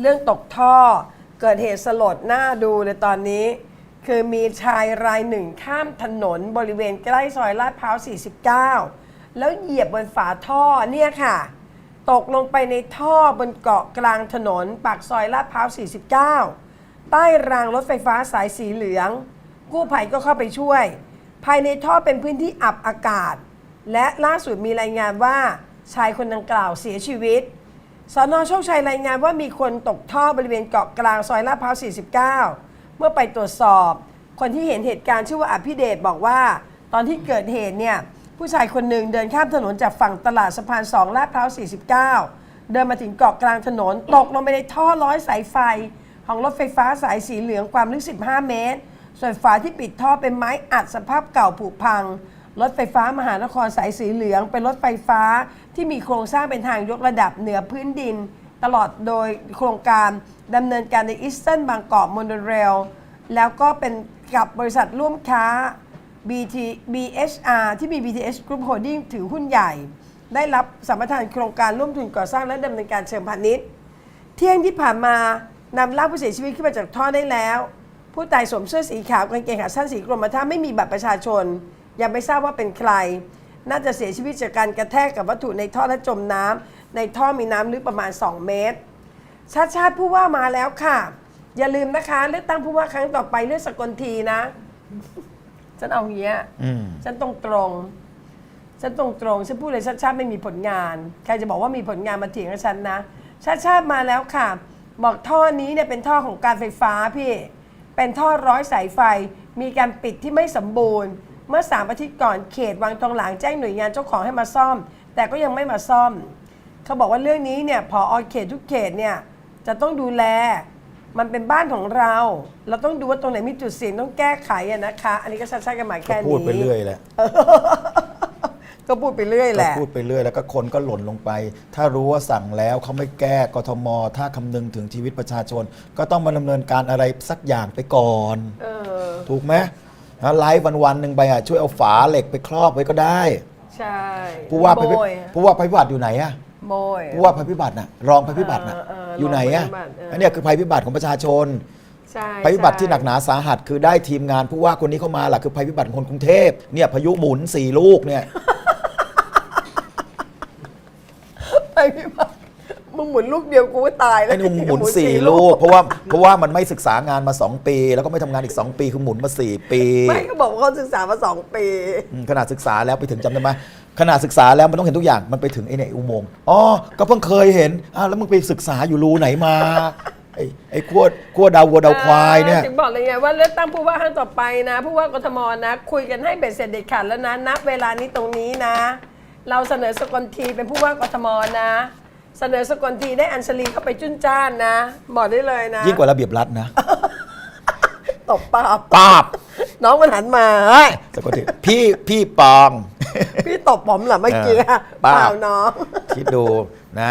เรื่องตกท่อ เกิดเหตุสลดน่าดูเลยตอนนี้ คือมีชายรายหนึ่งข้ามถนนบริเวณใกล้ซอยลาดพร้าว 49 แล้วเหยียบบนฝาท่อเนี่ยค่ะ ตกลงไปในท่อบนเกาะกลางถนน ปากซอยลาดพร้าว 49 ใต้รางรถไฟฟ้าสายสีเหลือง กู้ภัยก็เข้าไปช่วย ภายในท่อเป็นพื้นที่อับอากาศ และล่าสุดมีรายงานว่าชายคนดังกล่าวเสียชีวิต สนโชคชัยรายงานว่ามีคนตกท่อบริเวณเกาะกลางซอยลาดพร้าว 49 เมื่อไปตรวจสอบ คนที่เห็นเหตุการณ์ชื่อว่าอภิเดชบอกว่า ตอนที่เกิดเหตุเนี่ย ผู้ชายคนหนึ่งเดินข้ามถนนจากฝั่งตลาดสะพาน 2 ลาดพร้าว 49 เดินมาถึงเกาะกลางถนน ตกลงไปในท่อร้อยสายไฟ ของรถไฟฟ้าสายสีเหลืองความลึก 15 เมตร ส่วนฝาที่ปิดท่อเป็นไม้อัดสภาพเก่าผุพัง รถไฟฟ้ามหานครสายสีเหลือง เป็นรถไฟฟ้าที่มีโครงสร้างเป็นทางยกระดับเหนือพื้นดิน ตลอดโดยโครงการดำเนินการในอีสเทิร์นบางกอกมอนเรล แล้วก็เป็นกับบริษัทร่วมค้า BT BHR ที่มี BTS Group Holding ถือหุ้นใหญ่ ได้รับสัมปทานโครงการร่วมทุนก่อสร้างและดำเนินการเชิงพาณิชย์ เที่ยงที่ผ่านมานำร่างผู้เสียชีวิตขึ้นมาจากท่อได้แล้ว ผู้ตายสวมเสื้อสีขาวกางเกงขาสั้นสีกรมท่าไม่มีบัตรประชาชน ยังไม่ทราบว่าเป็นใคร น่าจะเสียชีวิตจากการกระแทกกับวัตถุในท่อและจมน้ำในท่อมีน้ำลึกประมาณ 2 เมตร ชาติชาติผู้ว่ามาแล้วค่ะ อย่าลืมนะคะ เลือกตั้งผู้ว่าครั้งต่อไปเลือกสกลทีนะ ฉันเอาอย่างเงี้ย อืม ฉันตรงตรงๆฉันตรงตรงๆฉันพูดเลยชาติชาติไม่มีผลงาน ใครจะบอกว่ามีผลงานมาเถียงกับฉันนะ ชาติชาติมาแล้วค่ะ บอกท่อนี้เนี่ยเป็นท่อของการไฟฟ้าพี่ เป็นท่อร้อยสายไฟ มีการปิดที่ไม่สมบูรณ์ เมื่อสามอาทิตย์ก่อนเขตวังทองหลางแจ้งหน่วยงานเจ้าของให้มาซ่อม แต่ก็ยังไม่มาซ่อม เขาบอกว่าเรื่องนี้เนี่ยพออเขตทุกเขตเนี่ยจะต้องดูแลมันเป็นบ้านของเรา เราต้องดูว่าตรงไหนมีจุดเสี่ยงต้องแก้ไขอะนะคะ อันนี้ก็ชัดๆกันหมายก็แค่นี้พูดไปเรื่อยแหละก็พูดไปเรื่อยแหก็ละ พูดไปเรื่อยแล้วก็คนก็หล่นลงไป ถ้ารู้ว่าสั่งแล้วเขาไม่แก้กทม ถ้าคำนึงถึงชีวิตประชาชน ก็ต้องมาดำเนินการอะไรสักอย่างไปก่อนเออถูกไหม นะไลฟ์วันวันๆหนึ่งไปอะช่วยเอาฝาเหล็กไปครอบไว้ก็ได้ ใช่ผู้ว่าภัยพิโมยผู้ว่าภัยพิบัติอยู่ไหนอะโมยผู้ว่าภัยพิบัติน่ะรองภัยพิบัติน่ะเออเอออยู่ไหนอะรองภัยพิบัติเอออั อันเนี้ยคือภัยพิบัติของประชาชน ใช่ภัยพิบัติที่หนักหใช่นาสาหัส คือได้ทีมงานผู้ว่าคนนี้เข้ามาล่ะคือภัยพิบัติของคนกรุงเทพเนี่ยพายุหมุนสี่ลูกเนี่ย ไปพี่บัติ มึงหมุนลูกเดียวกูก็ตายแล้วไอ้หนุ่มหมุนสี่ลูก เพราะว่าเพราะว่ามันไม่ศึกษางานมา 2 ปี แล้วก็ไม่ทำงานอีก 2 ปีคือหมุนมา 4 ปีไม่ก็บอกว่าเขาศึกษามาสองปีอืมขนาดศึกษาแล้วไปถึงจำได้ไหมขนาดศึกษาแล้วมันต้องเห็นทุกอย่างมันไปถึงไอ้เนี่ยอุโมงค์อ๋อก็เพิ่งเคยเห็นอ้าวแล้วมึงไปศึกษาอยู่รูไหนมาไอ้ไอ้ขั้วขั้วดาววัวดาวควายเนี่ย ถึงบอกเลยไงว่าเลือกตั้งผู้ว่าครั้งต่อไปนะ ผู้ว่ากทมนะ คุยกันให้เบ็ดเสร็จเด็ดขาดแล้วนะนับเวลานี้ตรงนี้นะ เราเสนอสกลทีเป็นผู้ว่ากทมนะ เสนอสกลทีได้อัญชลีเข้าไปจุ้นจ้านนะบอกได้เลยนะยิ่งกว่าระเบียบรัฐนะตบปาบป้าบน้องมันหันมาเฮ้ยสะกดทีพี่พี่ปอง พี่ตบผมเหรอเมื่อกี้เออเปป้าบ ล่าน้อง คิดดูนะ